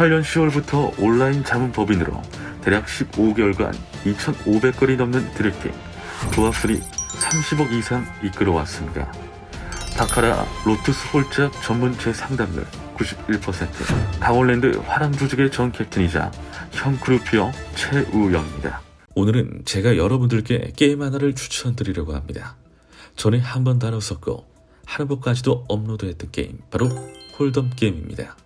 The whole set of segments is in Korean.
2018년 10월부터 온라인 자문법인으로 대략 15개월간 2,500건이 넘는 드래핑, 조합수리 30억 이상 이끌어왔습니다. 다카라 로투스 홀짝 전문 재상담률 91%, 강원랜드 화랑 조직의 전 캡틴이자 형 크루피어 최우영입니다. 오늘은 제가 여러분들께 게임 하나를 추천드리려고 합니다. 전에 한 번 다뤘었고 하는 법까지도 업로드했던 게임 바로 홀덤 게임입니다.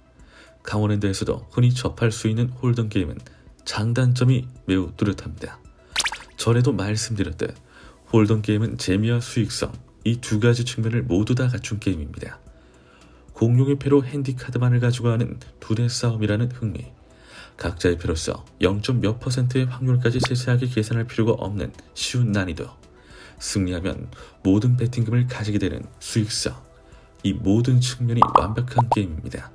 강원랜드에서도 흔히 접할 수 있는 홀덤 게임은 장단점이 매우 뚜렷합니다. 전에도 말씀드렸듯 홀덤 게임은 재미와 수익성 이 두 가지 측면을 모두 다 갖춘 게임입니다. 공룡의 패로 핸디카드만을 가지고 하는 두 대 싸움이라는 흥미 각자의 패로서 0. 몇 퍼센트의 확률까지 세세하게 계산할 필요가 없는 쉬운 난이도 승리하면 모든 배팅금을 가지게 되는 수익성 이 모든 측면이 완벽한 게임입니다.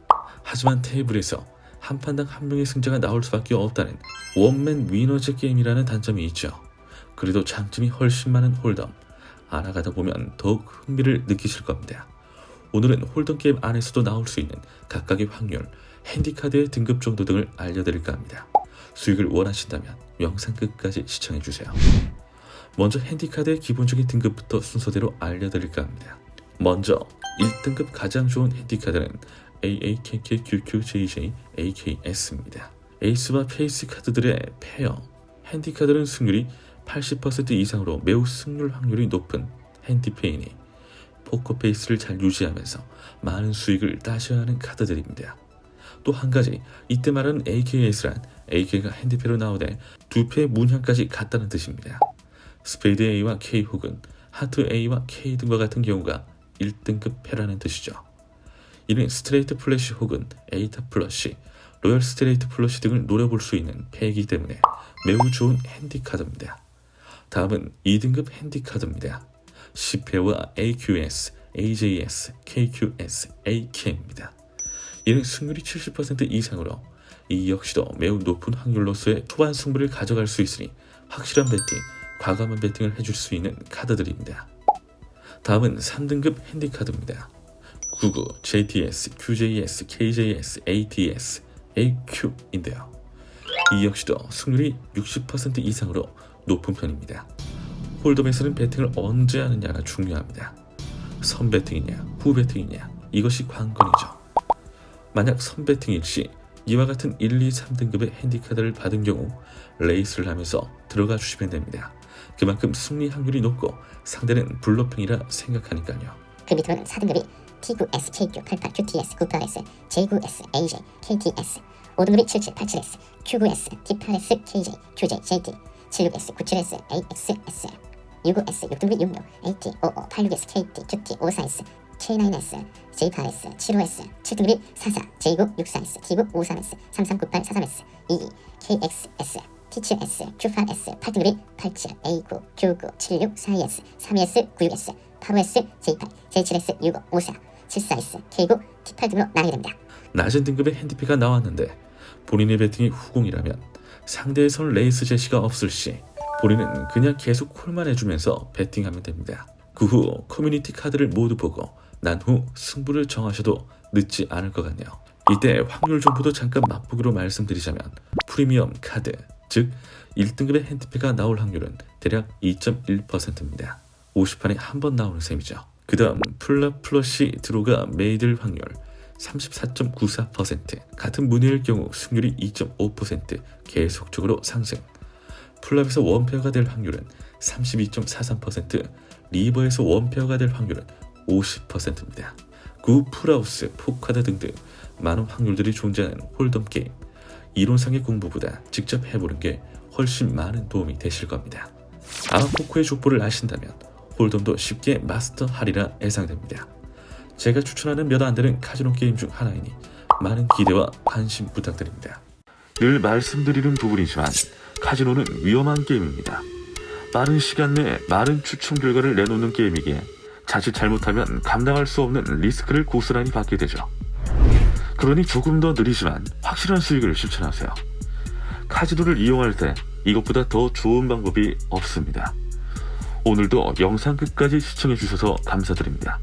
하지만 테이블에서 한 판당 한 명의 승자가 나올 수밖에 없다는 원맨 위너즈 게임이라는 단점이 있죠. 그래도 장점이 훨씬 많은 홀덤 알아가다 보면 더욱 흥미를 느끼실 겁니다. 오늘은 홀덤 게임 안에서도 나올 수 있는 각각의 확률, 핸디카드의 등급 정도 등을 알려드릴까 합니다. 수익을 원하신다면 영상 끝까지 시청해주세요. 먼저 핸디카드의 기본적인 등급부터 순서대로 알려드릴까 합니다. 먼저 1등급 가장 좋은 핸디카드는 AAKKQQJJ AKS입니다. 에이스와 페이스 카드들의 페어, 핸디 카드는 승률이 80% 이상으로 매우 승률 확률이 높은 핸디페인이 포커페이스를 잘 유지하면서 많은 수익을 따셔야 하는 카드들입니다. 또 한 가지 이때 말하는 AKS란 AK가 핸디페로 나오되 두 패의 문양까지 같다는 뜻입니다. 스페이드 A와 K 혹은 하트 A와 K 등과 같은 경우가 1등급 패라는 뜻이죠. 이는 스트레이트 플래시 혹은 에이타 플러시, 로열 스트레이트 플러시 등을 노려볼 수 있는 패이기 때문에 매우 좋은 핸디카드입니다. 다음은 2등급 핸디카드입니다. 10패와 AQS, AJS, KQS, AK입니다. 이는 승률이 70% 이상으로 이 역시도 매우 높은 확률로서의 초반 승부를 가져갈 수 있으니 확실한 배팅, 과감한 배팅을 해줄 수 있는 카드들입니다. 다음은 3등급 핸디카드입니다. 99, JTS, QJS, KJS, ATS, AQ인데요. 이 역시도 승률이 60% 이상으로 높은 편입니다. 홀덤에서는 배팅을 언제 하느냐가 중요합니다. 선 배팅이냐, 후 배팅이냐, 이것이 관건이죠. 만약 선 배팅일 시 이와 같은 1, 2, 3등급의 핸디카드를 받은 경우 레이스를 하면서 들어가 주시면 됩니다. 그만큼 승리 확률이 높고 상대는 블러핑이라 생각하니까요. 그 밑으로는 4등급이 T9S, KQ, 88, QTS, 98S, J9S, AJ, KTS 5등급이 77, 87S, Q9S, T8S, KJ, QJ, JT 76S, 97S, AXS 69S, 6등급이 66, AT, 55, 86S, KT, QT, 54S, K9S, J8S, 75S, 7등급이 44, J9, 64S, T9, 53S, 3398, 43S, 22, KXS, T7S, Q8S, 8등급이 87, A9, Q9, 76, 42S, 32S, 96S, 85S, J8, J7S, 65, 54, 74S, K9, T8 등으로 나뉘게 됩니다. 낮은 등급의 핸디피가 나왔는데 본인의 배팅이 후공이라면 상대의 선 레이스 제시가 없을 시 본인은 그냥 계속 콜만 해주면서 배팅하면 됩니다. 그 후 커뮤니티 카드를 모두 보고 난 후 승부를 정하셔도 늦지 않을 것 같네요. 이때 확률 정보도 잠깐 맛보기로 말씀드리자면 프리미엄 카드, 즉 1등급의 핸디피가 나올 확률은 대략 2.1%입니다. 50판에 한 번 나오는 셈이죠. 그 다음 플라 플러시 드로가 메이들 확률 34.94% 같은 문의일 경우 승률이 2.5% 계속적으로 상승 플랍에서 원페어가 될 확률은 32.43% 리버에서 원페어가 될 확률은 50%입니다. 구 풀하우스, 포카드 등등 많은 확률들이 존재하는 홀덤 게임 이론상의 공부보다 직접 해보는 게 훨씬 많은 도움이 되실 겁니다. 아마포코의 족보를 아신다면 홀덤도 쉽게 마스터하리라 예상됩니다. 제가 추천하는 몇 안 되는 카지노 게임 중 하나이니 많은 기대와 관심 부탁드립니다. 늘 말씀드리는 부분이지만 카지노는 위험한 게임입니다. 빠른 시간 내에 많은 추첨 결과를 내놓는 게임이기에 자칫 잘못하면 감당할 수 없는 리스크를 고스란히 받게 되죠. 그러니 조금 더 느리지만 확실한 수익을 실천하세요. 카지노를 이용할 때 이것보다 더 좋은 방법이 없습니다. 오늘도 영상 끝까지 시청해 주셔서 감사드립니다.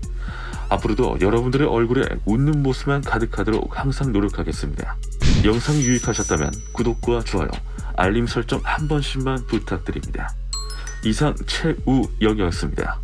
앞으로도 여러분들의 얼굴에 웃는 모습만 가득하도록 항상 노력하겠습니다. 영상이 유익하셨다면 구독과 좋아요, 알림 설정 한 번씩만 부탁드립니다. 이상 최우영이었습니다.